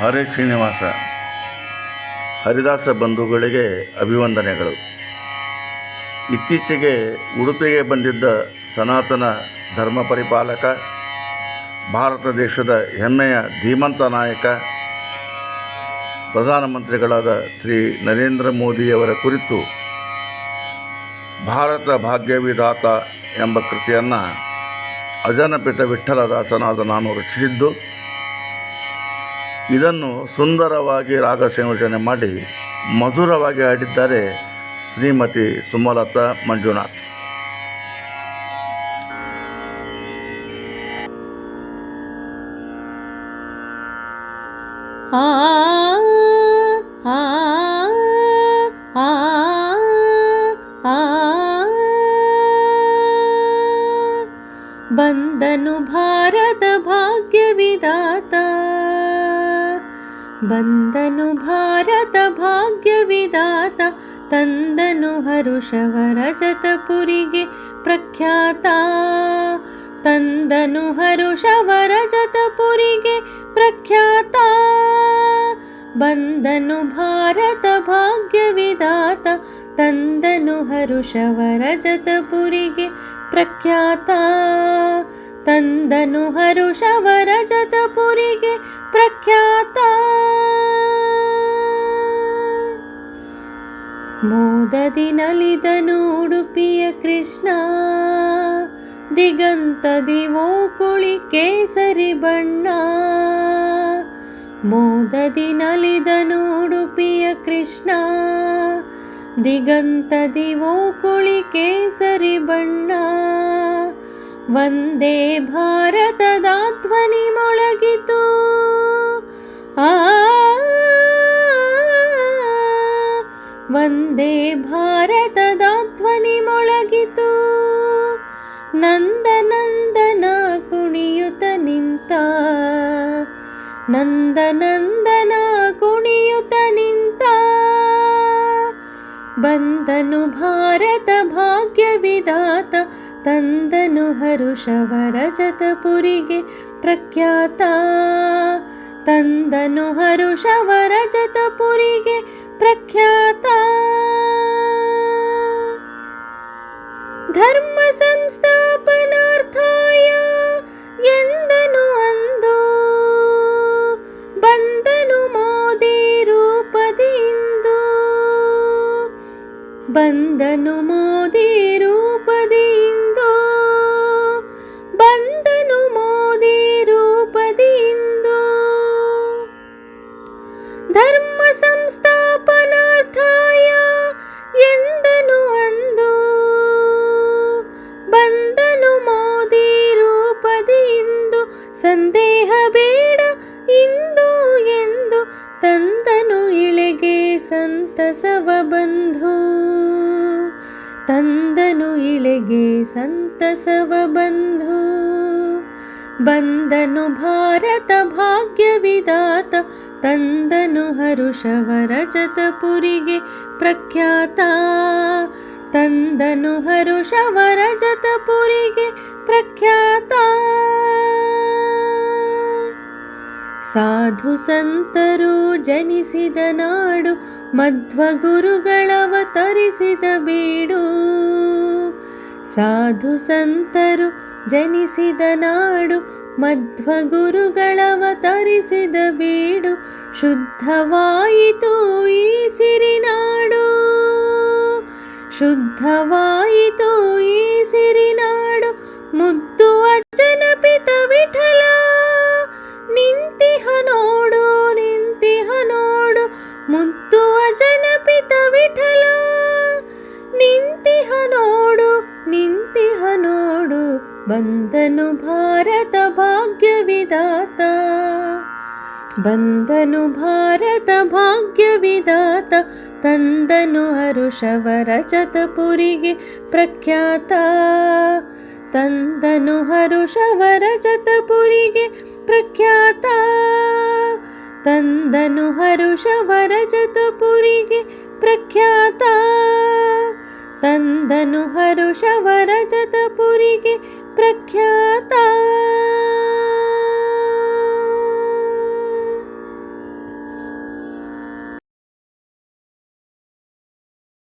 ಹರೇ ಶ್ರೀನಿವಾಸ. ಹರಿದಾಸ ಬಂಧುಗಳಿಗೆ ಅಭಿವಂದನೆಗಳು. ಇತ್ತೀಚೆಗೆ ಉಡುಪಿಗೆ ಬಂದಿದ್ದ ಸನಾತನ ಧರ್ಮ ಪರಿಪಾಲಕ, ಭಾರತ ದೇಶದ ಹೆಮ್ಮೆಯ ಧೀಮಂತ ನಾಯಕ, ಪ್ರಧಾನಮಂತ್ರಿಗಳಾದ ಶ್ರೀ ನರೇಂದ್ರ ಮೋದಿಯವರ ಕುರಿತು ಭಾರತ ಭಾಗ್ಯವಿಧಾತ ಎಂಬ ಕೃತಿಯನ್ನು ಅಜನಪಿತ ವಿಠ್ಠಲದಾಸನಾದ ನಾನು ರಚಿಸಿದ್ದು. ಇದನ್ನು ಸುಂದರವಾಗಿ ರಾಗ ಸಂಯೋಜನೆ ಮಾಡಿ ಮಧುರವಾಗಿ ಹಾಡಿದ್ದಾರೆ ಶ್ರೀಮತಿ ಸುಮಲತಾ ಮಂಜುನಾಥ್ ಬಂದನು ಭಾರತ ಭಾಗ್ಯವಿದಾತ बन्दनु भारत भग्यविदाता तन्दनु हरुषवरजतपुरिगे प्रख्याता। तन्दनु हरुषवरजतपुरिगे प्रख्याता। बन्दनु भारत भग्यविदाता तन्दनु हरुषवरजतपुरिगे प्रख्याता। तन्दनु हरुषवरजतपुरिगे ಪ್ರಖ್ಯಾತ. ಮೋದದಿ ನಲಿದನು ಉಡುಪಿಯ ಕೃಷ್ಣ, ದಿಗಂತದಿ ಓಕುಳಿ ಕೇಸರಿ ಬಣ್ಣ. ಮೋದದಿ ನಲಿದನು ಉಡುಪಿಯ ಕೃಷ್ಣ, ದಿಗಂತದಿ ಓಕುಳಿ ಕೇಸರಿ ಬಣ್ಣ. ವಂದೇ ಭಾರತದ ಧ್ವನಿ ಮೊಳಗಿತು ವಂದೇ ಭಾರತದ ಧ್ವನಿ ಮೊಳಗಿತು ನಂದನಂದನ ಕುಣಿಯುತ ನಿಂತ ನಂದನಂದನ ಕುಣಿಯುತ ನಿಂತ ಬಂದನು ಭಾರತ ಭಾಗ್ಯ ವಿಧಾತ ತಂದನು ಹರುಷವರ ಜತಪುರಿಗೆ ಪ್ರಖ್ಯಾತ ತಂದನು ಹರುಷವರ ಜತಪುರಿಗೆ ಪ್ರಖ್ಯಾತ. ಧರ್ಮ ಸಂಸ್ಥಾಪನಾರ್ಥಾಯ ಎಂದನು ಅಂದು. ಬಂದನು ಮೋದಿ ರೂಪದಿಂದು ಬಂದನು ಮೋದಿ ರೂಪದಿಂದು ಧರ್ಮ ಸಂಸ್ಥಾಪನಾರ್ಥಾಯ ಎಂದನು ಅಂದು ಬಂದನು ಮೋದಿ ರೂಪದಿಂದು ಸಂದೇಹ ಬೇಡ ಇಂದು ಎಂದು ತಂದನು ಇಳೆಗೆ ಸಂತಸವ ಬಂಧು ತಂದನು ಇಳೆಗೆ ಸಂತಸವ ಬಂಧು ಬಂದನು ಭಾರತ ಭಾಗ್ಯವಿದಾತ ತಂದನು ಹರುಷವರಜತಪುರಿಗೆ ಪ್ರಖ್ಯಾತ. ತಂದನು ಹರುಷವರಜತಪುರಿಗೆ ಪ್ರಖ್ಯಾತ. ಸಾಧು ಸಂತರು ಜನಿಸಿದ ನಾಡು ಮಧ್ವ ಗುರುಗಳವತರಿಸಿದ ಬೀಡು. ಸಾಧು ಸಂತರು ಜನಿಸಿದ ನಾಡು ಮಧ್ವ ಗುರುಗಳವತರಿಸಿದ ಬೀಡು ಶುದ್ಧವಾಯಿತು ಈ ಸಿರಿನಾಡು. ಶುದ್ಧವಾಯಿತು ಈ ಸಿರಿನಾಡು ಮುದ್ದು ಅಜ್ಜನ ಪಿತ ವಿಠಲ. ನಿಂತಿಹ ನೋಡು ನಿಂತಿಹ ನೋಡು ಮುದ್ದು ಪಿತ ವಿಠಲ. ನಿಂತಿಹ ನೋಡು ನಿಂತಿಹ ನೋಡು ಬಂದನು ಭಾರತ ಭಾಗ್ಯವಿದಾತ. ಬಂದನು ಭಾರತ ಭಾಗ್ಯವಿದಾತ. ತಂದನು ಹರುಷವರಜತಪುರಿಗೆ ಪ್ರಖ್ಯಾತ. ತಂದನು ಹರುಷವರಜತಪುರಿಗೆ ಪ್ರಖ್ಯಾತ. ತಂದನು ಹರುಷವರಜತಪುರಿಗೆ ಪ್ರಖ್ಯಾತ. ತಂದನು ಹರುಷವರ ಜತಪುರಿಗೆ ಪ್ರಖ್ಯಾತ